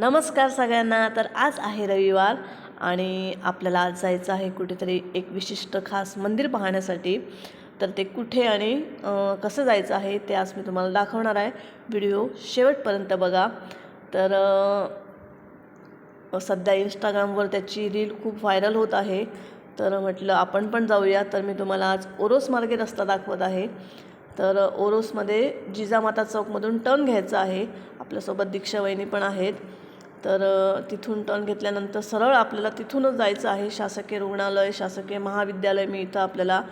नमस्कार सगळ्यांना. तर आज आहे रविवार आणि आपल्याला आज जायचं आहे कुठेतरी एक विशिष्ट खास मंदिर पाहण्यासाठी. तर ते कुठे आणि कसं जायचं आहे ते आज मी तुम्हाला दाखवणार आहे. व्हिडिओ शेवटपर्यंत बघा. तर सध्या इंस्टाग्रामवर त्याची रील खूप व्हायरल होत आहे. तर म्हटलं आपण पण जाऊया. तर मी तुम्हाला आज ओरोस मार्गे रस्ता दाखवत आहे. तर ओरोसमध्ये जिजामाता चौकमधून टर्न घ्यायचा आहे. आपल्यासोबत दीक्षावहिनी पण आहेत. तर तिथून टर्न घेतल्यानंतर सरळ आपल्याला तिथूनच जायचं आहे. शासकीय रुग्णालय शासकीय महाविद्यालय मिळतं आपल्याला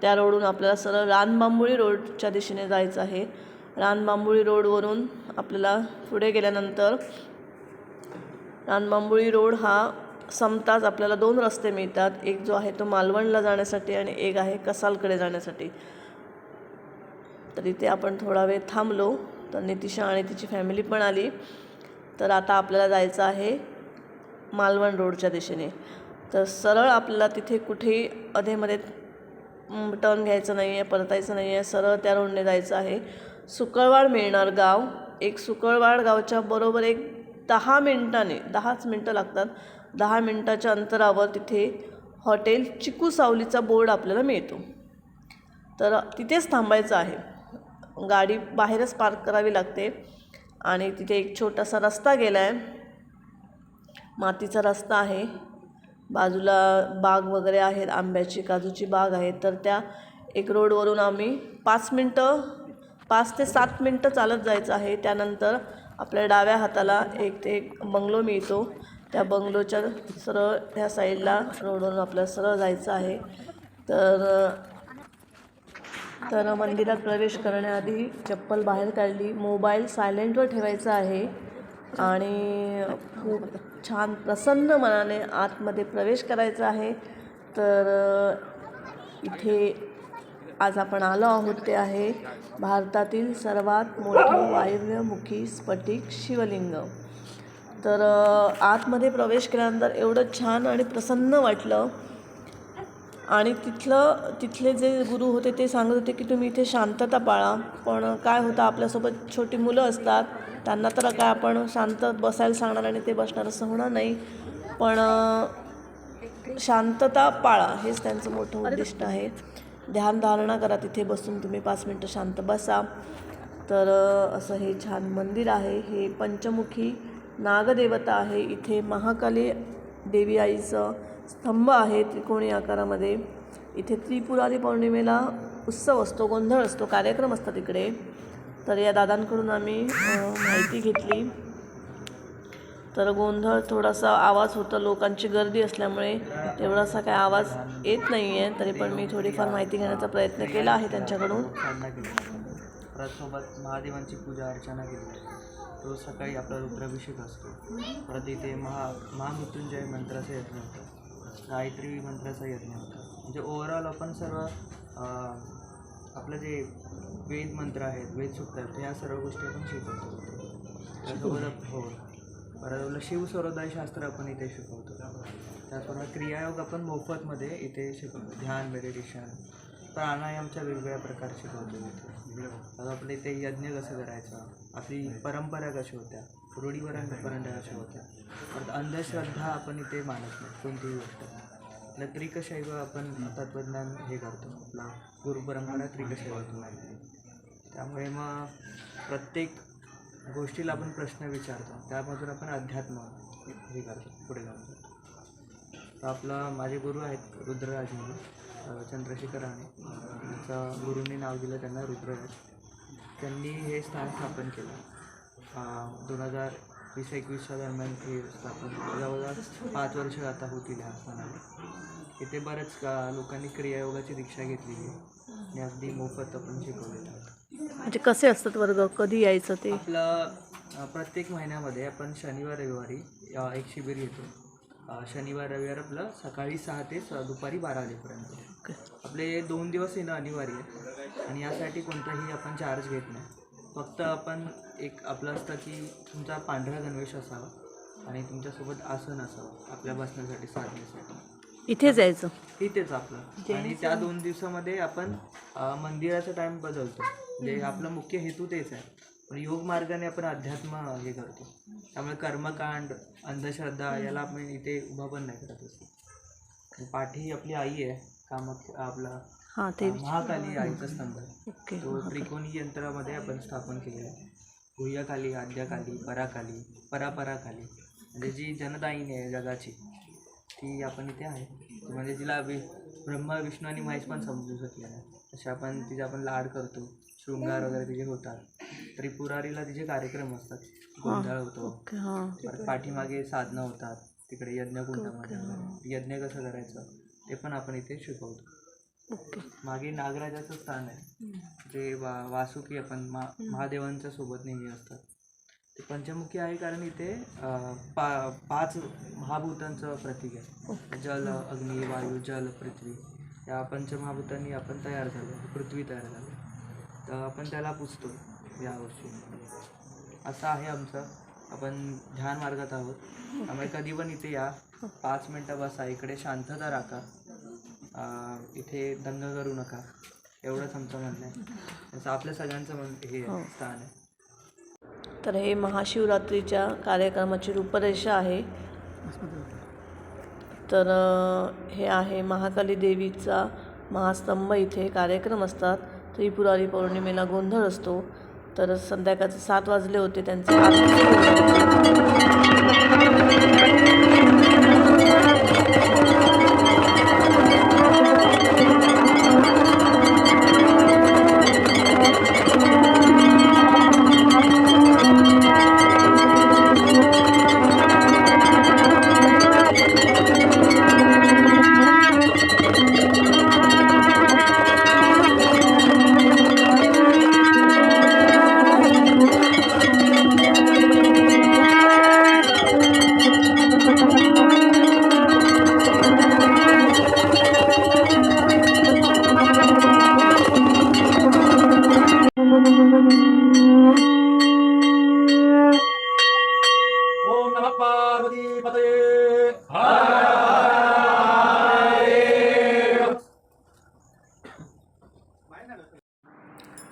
त्या रोडून आपल्याला सरळ रानबांबोळी रोडच्या दिशेने जायचं आहे. रानबांबोळी रोडवरून आपल्याला पुढे गेल्यानंतर रानबांबोळी रोड हा संपताच आपल्याला दोन रस्ते मिळतात. एक जो आहे तो मालवणला जाण्यासाठी आणि एक आहे कसालकडे जाण्यासाठी. तर इथे आपण थोडा वेळ थांबलो. तर नितिशा आणि तिची फॅमिली पण आली. तर आता आपल्याला जायचं आहे मालवण रोडच्या दिशेने. तर सरळ आपल्याला तिथे कुठेही अधेमध्ये टर्न घ्यायचं नाही आहे परतायचं नाही आहे सरळ त्या रोडने जायचं आहे. सुकळवाड मिळणार गाव. एक सुकळवाड गावच्या बरोबर एक दहा मिनटाने दहाच मिनटं लागतात. दहा मिनटाच्या अंतरावर तिथे हॉटेल चिकू सावलीचा बोर्ड आपल्याला मिळतो. तर तिथेच थांबायचं आहे. गाडी बाहेरच पार्क करावी लागते. आणि तिथे एक छोटासा रस्ता गेला आहे मातीचा रस्ता आहे. बाजूला बाग वगैरे आहेत आंब्याची काजूची बाग आहे. तर त्या एक रोडवरून आम्ही पाच मिनटं पाच ते सात मिनटं चालत जायचं आहे. त्यानंतर आपल्या डाव्या हाताला एक ते एक बंगलो मिळतो. त्या बंगलोच्या सरळ ह्या साईडला रोडवरून आपल्याला सरळ जायचं आहे. तर तर मंदिरात प्रवेश करण्याआधी चप्पल बाहेर काढली. मोबाईल सायलेंटवर ठेवायचा आहे. आणि खूप छान प्रसन्न मनाने आतमध्ये प्रवेश करायचा आहे. तर इथे आज आपण आलो आहोत. ते आहे भारतातील सर्वात मोठं वायव्यमुखी स्फटिक शिवलिंग. तर आतमध्ये प्रवेश केल्यानंतर एवढं छान आणि प्रसन्न वाटलं. आणि तिथलं तिथले जे गुरु होते ते सांगत होते की तुम्ही इथे शांतता पाळा. पण काय होतं आपल्यासोबत छोटी मुलं असतात त्यांना तर काय आपण शांत बसायला सांगणार आणि ते बसणार असं होणार नाही. पण शांतता पाळा हेच त्यांचं मोठं उद्दिष्ट आहे. ध्यानधारणा करा तिथे बसून तुम्ही पाच मिनटं शांत बसा. तर असं हे छान मंदिर आहे. हे पंचमुखी नागदेवता आहे. इथे महाकाली देवी आईचं स्तंभ आहे त्रिकोणी आकारामध्ये. इथे त्रिपुरारी पौर्णिमेला उत्सव असतो गोंधळ असतो कार्यक्रम असतात इकडे तर या दादांकडून आम्ही माहिती घेतली. तर गोंधळ थोडासा आवाज होता लोकांची गर्दी असल्यामुळे तेवढासा काय आवाज येत नाही आहे तरी पण मी थोडीफार माहिती घेण्याचा प्रयत्न केला आहे त्यांच्याकडून. परत सोबत महादेवांची पूजा अर्चना केली. रोज सकाळी आपला रुद्राभिषेक असतो. परत इथे महा महामृत्युंजय मंत्राचा यज्ञ होतं. गायत्री मंत्राचा यज्ञ होता. म्हणजे ओव्हरऑल आपण सर्व आपलं जे वेद मंत्र आहेत वेद सुक्त आहेत ह्या सर्व गोष्टी आपण शिकवतो. त्यासोबत हो. परत आपलं शिवसरोदय शास्त्र आपण इथे शिकवतो. त्याचबरोबर क्रियायोग आपण मोफतमध्ये इथे शिकवतो. ध्यान मेडिटेशन प्राणायामच्या वेगवेगळ्या प्रकार शिकवतो इथे. आता आपल्या इथे यज्ञ कसं करायचं? आपली परंपरा कशी होत्या? रूढीवर आणि कशा होत्या. परत अंधश्रद्धा आपण इथे मानत नाही कोणतीही गोष्ट. आपल्या त्रिकशैव आपण तत्त्वज्ञान हे करतो आपला गुरुपरंपरा त्रिकशैवातून आहे त्यामुळे मग प्रत्येक गोष्टीला आपण प्रश्न विचारतो त्यामधून आपण अध्यात्म हे करतो पुढे जाऊन तर आपलं माझे गुरु आहेत रुद्रराज म्हणून चंद्रशेखर राणे. त्यांचं गुरुंनी नाव दिलं त्यांना रुद्रराज. त्यांनी हे स्थान स्थापन केलं. दोन हजार वीस एकवीसच्या दरम्यान हे स्थापन जवळजवळ पाच वर्ष आता होतील ह्या स्थानाला इथे बऱ्याच का लोकांनी क्रियायोगाची दीक्षा घेतलेली आहे. आणि अगदी मोफत आपण शिकवलेलं म्हणजे कसे असतात वर्ग? कधी यायचं ते? आपलं प्रत्येक महिन्यामध्ये आपण शनिवार रविवारी एक शिबिर घेतो. शनिवार रविवार आपलं सकाळी सहा ते दुपारी बारा वाजेपर्यंत. आपले दोन दिवस येणं अनिवार्य आहे. आणि यासाठी कोणताही आपण चार्ज घेत नाही. फक्त आपण एक आपलं असतं की तुमचा पांढरा गणवेश असावा आणि तुमच्यासोबत आसन असावं आपल्या बसण्यासाठी साधण्यासाठी इथेच यायचं इथेच आपलं. आणि त्या दोन दिवसामध्ये आपण मंदिराचा टाइम बदलतो. म्हणजे आपला मुख्य हेतू तेच आहे. पण योग मार्गाने आपण अध्यात्म हे करतो. त्यामुळे कर्मकांड अंधश्रद्धा याला आपण इथे उभा पण नाही करत असतो पाठी आपली आई आहे कामाख्या आपला हां ते महाकाली आईचा स्तंभ आहे. ओके तो त्रिकोणी यंत्रामध्ये आपण स्थापन केलेला आहे. गुह्यकाली आद्यकाली पराकाली परापराकाली. म्हणजे जी जनदायिनी आहे जगाची ती आपण इथे आहे. म्हणजे जिला वि ब्रह्मा विष्णू आणि महेश पण समजू शकले नाही असे आपण तिचे आपण लाड करतो. शृंगार वगैरे तिचे होतात. त्रिपुरारीला तिचे कार्यक्रम असतात. गोंधळ होतो. हां. परत पाठीमागे साधनं होतात. तिकडे यज्ञकुंडामध्ये वगैरे. यज्ञ कसं करायचं? ते पण आपण इथे शिकवतो. ओके. मागे नागराजाचं स्थान आहे. जे वा वासुकी आपण मा महादेवांच्या सोबत नेहमी असतात. ते पंचमुखी आहे कारण इथे पा पाच महाभूतांचं प्रतीक आहे. जल अग्नी वायू जल पृथ्वी या पंचमहाभूतांनी आपण तयार झालो. पृथ्वी तयार झाली. तर आपण त्याला पुजतो यावर्षी असं आहे आमचं. आपण ध्यान मार्गात आहोत. त्यामुळे कधी पण इथे या. पाच मिनटं बसा. इकडे शांतता राखा. इथे दंग करू नका. एवढंच आमचं म्हणणं आहे. असं आपल्या सगळ्यांचं म्हण हे आहे, स्थान आहे. तर हे महाशिवरात्रीच्या कार्यक्रमाची रूपरेषा आहे. तर अ, हे आहे महाकाली देवीचा महास्तंभ. इथे कार्यक्रम असतात. त्रिपुरारी पौर्णिमेला गोंधळ असतो. तर संध्याकाळचे सात वाजले होते त्यांचे. आरती सुरू.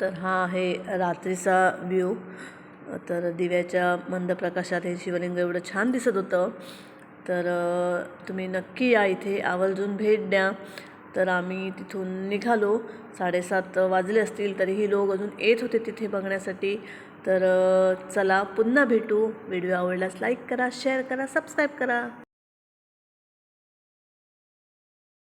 तर हा आहे रात्रीचा व्ह्यू तर दिव्याच्या मंद प्रकाशात हे शिवलिंग एवढं छान दिसत होतं. तर तुम्ही नक्की या इथे. आवर्जून भेट द्या. तर आम्ही तिथून निघालो. साडेसात वाजले असतील तरीही लोक अजून येत होते तिथे बघण्यासाठी. तर चला पुन्हा भेटू. व्हिडिओ आवडल्यास लाईक करा शेअर करा सबस्क्राईब करा.